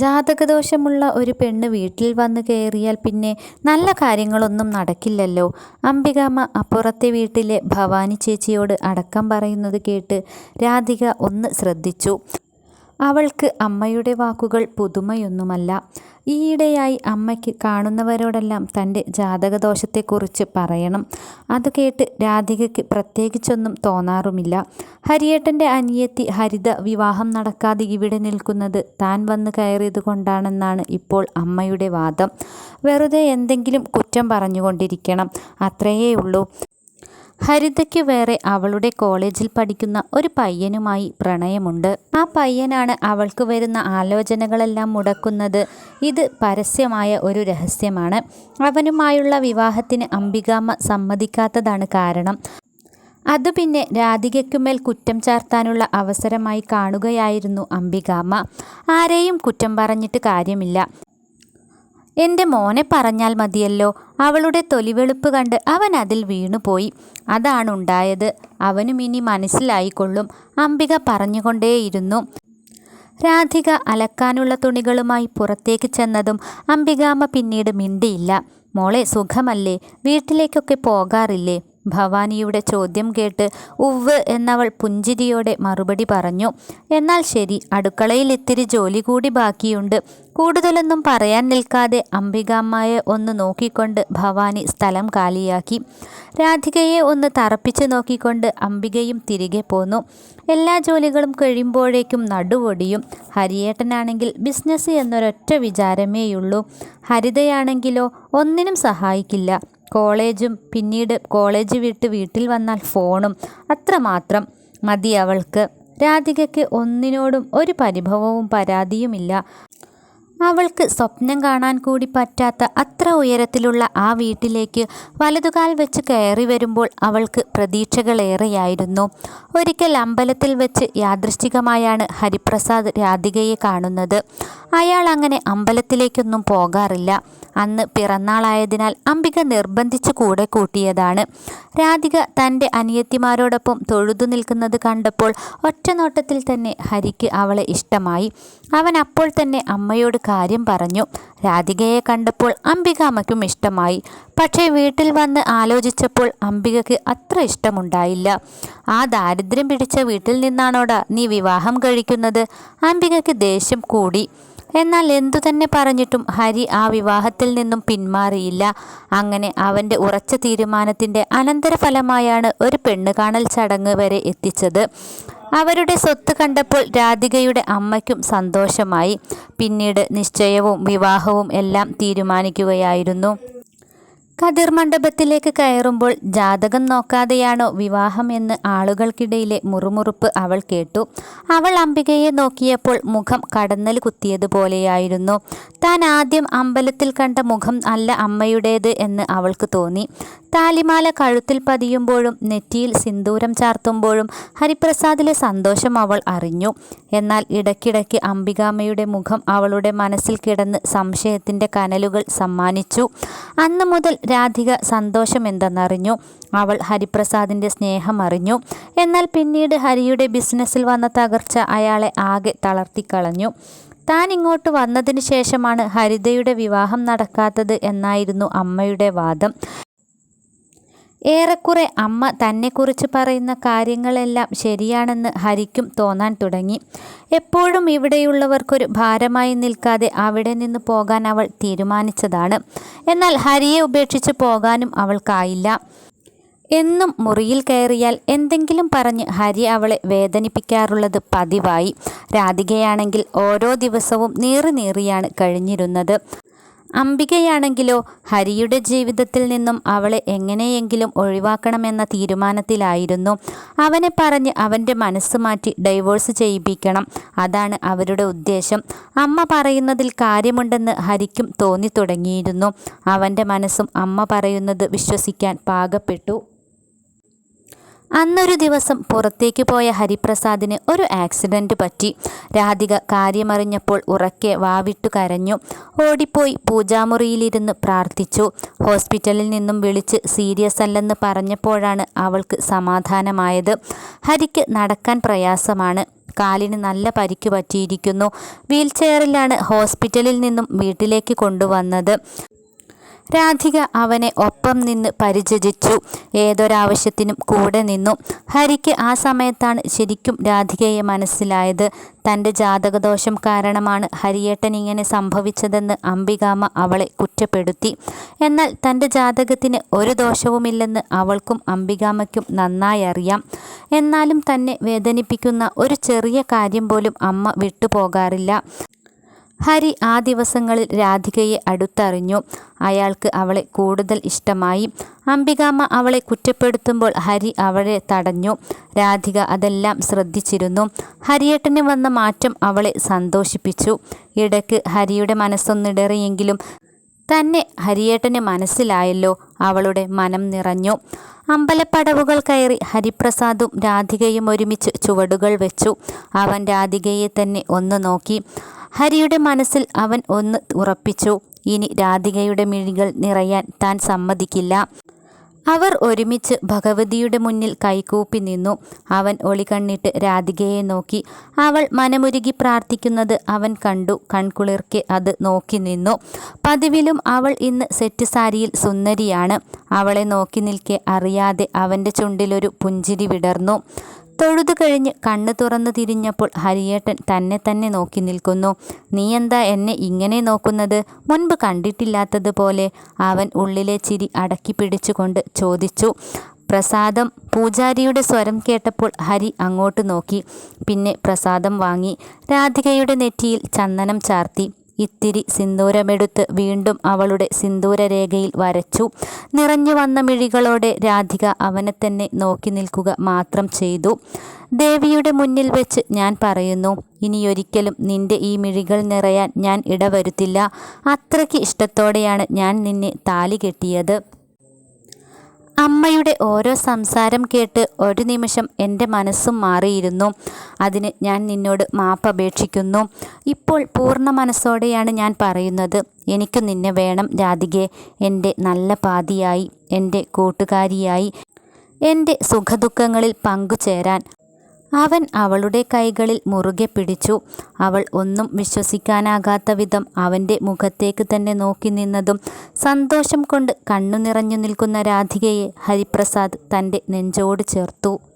ജാതകദോഷമുള്ള ഒരു പെണ്ണ് വീട്ടിൽ വന്ന് കയറിയാൽ പിന്നെ നല്ല കാര്യങ്ങളൊന്നും നടക്കില്ലല്ലോ. അംബികാമ്മ അപ്പുറത്തെ വീട്ടിലെ ഭവാനി ചേച്ചിയോട് അടക്കം പറയുന്നത് കേട്ട് രാധിക ഒന്ന് ശ്രദ്ധിച്ചു. അവൾക്ക് അമ്മയുടെ വാക്കുകൾ പുതുമയൊന്നുമല്ല. ഈയിടെയായി അമ്മയ്ക്ക് കാണുന്നവരോടെല്ലാം തന്റെ ജാതകദോഷത്തെക്കുറിച്ച് പറയണം. അത് കേട്ട് രാധികയ്ക്ക് പ്രത്യേകിച്ചൊന്നും തോന്നാറുമില്ല. ഹരിയേട്ടന്റെ അനിയത്തി ഹരിത വിവാഹം നടക്കാതെ ഇവിടെ നിൽക്കുന്നത് താൻ വന്ന് കയറിയത് കൊണ്ടാണെന്നാണ് ഇപ്പോൾ അമ്മയുടെ വാദം. വെറുതെ എന്തെങ്കിലും കുറ്റം പറഞ്ഞുകൊണ്ടിരിക്കണം. അത്രയേ ഉള്ളൂ. ഹരിതയ്ക്ക് വേറെ അവളുടെ കോളേജിൽ പഠിക്കുന്ന ഒരു പയ്യനുമായി പ്രണയമുണ്ട്. ആ പയ്യനാണ് അവൾക്ക് വരുന്ന ആലോചനകളെല്ലാം മുടക്കുന്നത്. ഇത് പരസ്യമായ ഒരു രഹസ്യമാണ്. അവനുമായുള്ള വിവാഹത്തിന് അംബികാമ്മ സമ്മതിക്കാത്തതാണ് കാരണം. അത് പിന്നെ രാധികയ്ക്കുമേൽ കുറ്റം ചാർത്താനുള്ള അവസരമായി കാണുകയായിരുന്നു അംബികാമ്മ. ആരെയും കുറ്റം പറഞ്ഞിട്ട് കാര്യമില്ല. എന്റെ മോനെ പറഞ്ഞാൽ മതിയല്ലോ. അവളുടെ തൊലിവെളുപ്പ് കണ്ട് അവൻ അതിൽ വീണുപോയി. അതാണുണ്ടായത്. അവനും ഇനി മനസ്സിലായിക്കൊള്ളും. അംബിക പറഞ്ഞുകൊണ്ടേയിരുന്നു. രാധിക അലക്കാനുള്ള തുണികളുമായി പുറത്തേക്ക് ചെന്നതും അംബികാമ്മ പിന്നീട് മിണ്ടിയില്ല. മോളെ സുഖമല്ലേ? വീട്ടിലേക്കൊക്കെ പോകാറില്ലേ? ഭവാനിയുടെ ചോദ്യം കേട്ട് ഉവ് എന്നവൾ പുഞ്ചിരിയോടെ മറുപടി പറഞ്ഞു എന്നാൽ ശരി അടുക്കളയിൽ ഇത്തിരി ജോലി കൂടി ബാക്കിയുണ്ട്. കൂടുതലൊന്നും പറയാൻ നിൽക്കാതെ അംബികാമ്മയെ ഒന്ന് നോക്കിക്കൊണ്ട് ഭവാനി സ്ഥലം കാലിയാക്കി. രാധികയെ ഒന്ന് തറപ്പിച്ച് നോക്കിക്കൊണ്ട് അംബികയും തിരികെ പോന്നു. എല്ലാ ജോലികളും കഴിയുമ്പോഴേക്കും നടുവൊടിയും. ഹരിയേട്ടനാണെങ്കിൽ ബിസിനസ് എന്നൊരൊറ്റ വിചാരമേയുള്ളൂ. ഹരിതയാണെങ്കിലോ ഒന്നിനും സഹായിക്കില്ല. കോളേജും പിന്നീട് കോളേജ് വിട്ട് വീട്ടിൽ വന്നാൽ ഫോണും അത്രമാത്രം മതി അവൾക്ക്. രാധികയ്ക്ക് ഒന്നിനോടും ഒരു പരിഭവവും പരാതിയുമില്ല. അവൾക്ക് സ്വപ്നം കാണാൻ കൂടി പറ്റാത്ത അത്ര ഉയരത്തിലുള്ള ആ വീട്ടിലേക്ക് വലതുകാൽ വെച്ച് കയറി വരുമ്പോൾ അവൾക്ക് പ്രതീക്ഷകളേറെയായിരുന്നു. ഒരിക്കൽ അമ്പലത്തിൽ വെച്ച് യാദൃശ്ചികമായാണ് ഹരിപ്രസാദ് രാധികയെ കാണുന്നത്. അയാൾ അങ്ങനെ അമ്പലത്തിലേക്കൊന്നും പോകാറില്ല. അന്ന് പിറന്നാളായതിനാൽ അംബിക നിർബന്ധിച്ച് കൂടെ കൂട്ടിയതാണ്. രാധിക തന്റെ അനിയത്തിമാരോടൊപ്പം തൊഴുതു നിൽക്കുന്നത് കണ്ടപ്പോൾ ഒറ്റനോട്ടത്തിൽ തന്നെ ഹരിക്ക് അവളെ ഇഷ്ടമായി. അവൻ അപ്പോൾ തന്നെ അമ്മയോട് കാര്യം പറഞ്ഞു. രാധികയെ കണ്ടപ്പോൾ അംബിക അമ്മയ്ക്കും ഇഷ്ടമായി. പക്ഷേ വീട്ടിൽ വന്ന് ആലോചിച്ചപ്പോൾ അംബികയ്ക്ക് അത്ര ഇഷ്ടമുണ്ടായില്ല. ആ ദാരിദ്ര്യം പിടിച്ച വീട്ടിൽ നിന്നാണോടാ നീ വിവാഹം കഴിക്കുന്നത്? അംബികയ്ക്ക് ദേഷ്യം കൂടി. എന്നാൽ എന്തു തന്നെ പറഞ്ഞിട്ടും ഹരി ആ വിവാഹത്തിൽ നിന്നും പിന്മാറിയില്ല. അങ്ങനെ അവന്റെ ഉറച്ച തീരുമാനത്തിന്റെ അനന്തരഫലമായാണ് ഒരു പെണ്ണുകാണൽ ചടങ്ങ് വരെ എത്തിച്ചത്. അവരുടെ സ്വത്ത് കണ്ടപ്പോൾ രാധികയുടെ അമ്മയ്ക്കും സന്തോഷമായി. പിന്നീട് നിശ്ചയവും വിവാഹവും എല്ലാം തീരുമാനിക്കുകയായിരുന്നു. കതിർ മണ്ഡപത്തിലേക്ക് കയറുമ്പോൾ ജാതകം നോക്കാതെയാണോ വിവാഹം എന്ന് ആളുകൾക്കിടയിലെ മുറുമുറുപ്പ് അവൾ കേട്ടു. അവൾ അംബികയെ നോക്കിയപ്പോൾ മുഖം കടന്നൽ കുത്തിയതുപോലെയായിരുന്നു. താൻ ആദ്യം അമ്പലത്തിൽ കണ്ട മുഖം അല്ല അമ്മയുടേത് എന്ന് അവൾക്ക് തോന്നി. താലിമാല കഴുത്തിൽ പതിയുമ്പോഴും നെറ്റിയിൽ സിന്ദൂരം ചാർത്തുമ്പോഴും ഹരിപ്രസാദിലെ സന്തോഷം അവൾ അറിഞ്ഞു. എന്നാൽ ഇടയ്ക്കിടയ്ക്ക് അംബികാമ്മയുടെ മുഖം അവളുടെ മനസ്സിൽ കിടന്ന് സംശയത്തിന്റെ കനലുകൾ സമ്മാനിച്ചു. അന്നു മുതൽ രാധിക സന്തോഷം എന്തെന്നറിഞ്ഞു. അവൾ ഹരിപ്രസാദിന്റെ സ്നേഹം അറിഞ്ഞു. എന്നാൽ പിന്നീട് ഹരിയുടെ ബിസിനസ്സിൽ വന്ന തകർച്ച അയാളെ ആകെ തളർത്തിക്കളഞ്ഞു. താൻ ഇങ്ങോട്ട് വന്നതിന് ശേഷമാണ് ഹരിതയുടെ വിവാഹം നടക്കാത്തത് എന്നായിരുന്നു അമ്മയുടെ വാദം. ഏറെക്കുറെ അമ്മ തന്നെക്കുറിച്ച് പറയുന്ന കാര്യങ്ങളെല്ലാം ശരിയാണെന്ന് ഹരിക്കും തോന്നാൻ തുടങ്ങി. എപ്പോഴും ഇവിടെയുള്ളവർക്കൊരു ഭാരമായി നിൽക്കാതെ അവിടെ നിന്ന് പോകാൻ അവൾ തീരുമാനിച്ചതാണ്. എന്നാൽ ഹരിയെ ഉപേക്ഷിച്ച് പോകാനും അവൾക്കായില്ല. എന്നും മുറിയിൽ കയറിയാൽ എന്തെങ്കിലും പറഞ്ഞ് ഹരി അവളെ വേദനിപ്പിക്കാറുള്ളത് പതിവായി. രാധികയാണെങ്കിൽ ഓരോ ദിവസവും നീറി നീറിയാണ് കഴിഞ്ഞിരുന്നത്. അംബികയാണെങ്കിലോ ഹരിയുടെ ജീവിതത്തിൽ നിന്നും അവളെ എങ്ങനെയെങ്കിലും ഒഴിവാക്കണമെന്ന തീരുമാനത്തിലായിരുന്നു. അവനെ പറഞ്ഞ് അവന്റെ മനസ്സ് മാറ്റി ഡൈവോഴ്സ് ചെയ്യിപ്പിക്കണം. അതാണ് അവരുടെ ഉദ്ദേശം. അമ്മ പറയുന്നതിൽ കാര്യമുണ്ടെന്ന് ഹരിക്കും തോന്നി തുടങ്ങിയിരുന്നു അവന്റെ മനസ്സും അമ്മ പറയുന്നത് വിശ്വസിക്കാൻ പാകപ്പെട്ടു. അന്നൊരു ദിവസം പുറത്തേക്ക് പോയ ഹരിപ്രസാദിന് ഒരു ആക്സിഡന്റ് പറ്റി. രാധിക കാര്യമറിഞ്ഞപ്പോൾ ഉറക്കെ വാവിട്ടു കരഞ്ഞു. ഓടിപ്പോയി പൂജാമുറിയിലിരുന്ന് പ്രാർത്ഥിച്ചു. ഹോസ്പിറ്റലിൽ നിന്നും വിളിച്ച് സീരിയസ് അല്ലെന്ന് പറഞ്ഞപ്പോഴാണ് അവൾക്ക് സമാധാനമായത്. ഹരിക്ക് നടക്കാൻ പ്രയാസമാണ്. കാലിന് നല്ല പരിക്ക് പറ്റിയിരിക്കുന്നു. വീൽചെയറിലാണ് ഹോസ്പിറ്റലിൽ നിന്നും വീട്ടിലേക്ക് കൊണ്ടുവന്നത്. രാധിക അവനെ ഒപ്പം നിന്ന് പരിചരിച്ചു. ഏതൊരാവശ്യത്തിനും കൂടെ നിന്നു. ഹരിക്ക് ആ സമയത്താണ് ശരിക്കും രാധികയെ മനസ്സിലായത്. തന്റെ ജാതകദോഷം കാരണമാണ് ഹരിയേട്ടൻ ഇങ്ങനെ സംഭവിച്ചതെന്ന് അംബികാമ അവളെ കുറ്റപ്പെടുത്തി. എന്നാൽ തന്റെ ജാതകത്തിന് ഒരു ദോഷവുമില്ലെന്ന് അവൾക്കും അംബികാമ്മയ്ക്കും നന്നായി അറിയാം. എന്നാലും തന്നെ വേദനിപ്പിക്കുന്ന ഒരു ചെറിയ കാര്യം പോലും അമ്മ വിട്ടുപോകാറില്ല. ഹരി ആ ദിവസങ്ങളിൽ രാധികയെ അടുത്തറിഞ്ഞു. അയാൾക്ക് അവളെ കൂടുതൽ ഇഷ്ടമായി. അംബികാമ്മ അവളെ കുറ്റപ്പെടുത്തുമ്പോൾ ഹരി അവളെ തടഞ്ഞു. രാധിക അതെല്ലാം ശ്രദ്ധിച്ചിരുന്നു. ഹരിയേട്ടന് വന്ന മാറ്റം അവളെ സന്തോഷിപ്പിച്ചു. ഇടയ്ക്ക് ഹരിയുടെ മനസ്സൊന്നിടറിയെങ്കിലും തന്നെ ഹരിയേട്ടന് മനസ്സിലായല്ലോ. അവളുടെ മനം നിറഞ്ഞു. അമ്പലപ്പടവുകൾ കയറി ഹരിപ്രസാദും രാധികയും ഒരുമിച്ച് ചുവടുകൾ വെച്ചു. അവൻ രാധികയെ തന്നെ ഒന്ന് നോക്കി. ഹരിയുടെ മനസ്സിൽ അവൻ ഒന്ന് ഉറപ്പിച്ചു. ഇനി രാധികയുടെ മിഴികൾ നിറയാൻ താൻ സമ്മതിക്കില്ല. അവർ ഒരുമിച്ച് ഭഗവതിയുടെ മുന്നിൽ കൈകൂപ്പി നിന്നു. അവൻ ഒളികണ്ണിട്ട് രാധികയെ നോക്കി. അവൾ മനമുരുകി പ്രാർത്ഥിക്കുന്നത് അവൻ കണ്ടു. കൺകുളിർക്കെ അത് നോക്കി നിന്നു. പതിവിലും അവൾ ഇന്ന് സെറ്റ് സാരിയിൽ സുന്ദരിയാണ്. അവളെ നോക്കി നിൽക്കെ അറിയാതെ അവന്റെ ചുണ്ടിലൊരു പുഞ്ചിരി വിടർന്നു. തൊഴുതു കഴിഞ്ഞ് കണ്ണു തുറന്നു തിരിഞ്ഞപ്പോൾ ഹരിയേട്ടൻ തന്നെ തന്നെ നോക്കി നിൽക്കുന്നു. നീ എന്താ എന്നെ ഇങ്ങനെ നോക്കുന്നത്? മുൻപ് കണ്ടിട്ടില്ലാത്തതുപോലെ. അവൻ ഉള്ളിലെ ചിരി അടക്കി പിടിച്ചുകൊണ്ട് ചോദിച്ചു. പ്രസാദം. പൂജാരിയുടെ സ്വരം കേട്ടപ്പോൾ ഹരി അങ്ങോട്ട് നോക്കി. പിന്നെ പ്രസാദം വാങ്ങി. രാധികയുടെ നെറ്റിയിൽ ചന്ദനം ചാർത്തി. ഇത്തിരി സിന്ദൂരമെടുത്ത് വീണ്ടും അവളുടെ സിന്ദൂരരേഖയിൽ വരച്ചു. നിറഞ്ഞു വന്ന മിഴികളോടെ രാധിക അവനെ തന്നെ നോക്കി നിൽക്കുക മാത്രം ചെയ്തു. ദേവിയുടെ മുന്നിൽ വെച്ച് ഞാൻ പറയുന്നു ഇനിയൊരിക്കലും നിന്റെ ഈ മിഴികൾ നിറയാൻ ഞാൻ ഇടവരുത്തില്ല. അത്രയ്ക്ക് ഇഷ്ടത്തോടെയാണ് ഞാൻ നിന്നെ താലി കെട്ടിയത്. അമ്മയുടെ ഓരോ സംസാരം കേട്ട് ഒരു നിമിഷം എന്റെ മനസ്സും മാറിയിരുന്നു. അതിന് ഞാൻ നിന്നോട് മാപ്പ് അപേക്ഷിക്കുന്നു. ഇപ്പോൾ പൂർണ മനസ്സോടെയാണ് ഞാൻ പറയുന്നത്. എനിക്ക് നിന്നെ വേണം രാധികെ. എന്റെ നല്ല പാതിയായി എന്റെ കൂട്ടുകാരിയായി എന്റെ സുഖദുഃഖങ്ങളിൽ പങ്കുചേരാൻ. അവൻ അവളുടെ കൈകളിൽ മുറുകെ പിടിച്ചു. അവൾ ഒന്നും വിശ്വസിക്കാനാകാത്ത വിധം അവന്റെ മുഖത്തേക്ക് തന്നെ നോക്കി നിന്നതും സന്തോഷം കൊണ്ട് കണ്ണു നിറഞ്ഞു നിൽക്കുന്ന രാധികയെ ഹരിപ്രസാദ് തന്റെ നെഞ്ചോട് ചേർത്തു.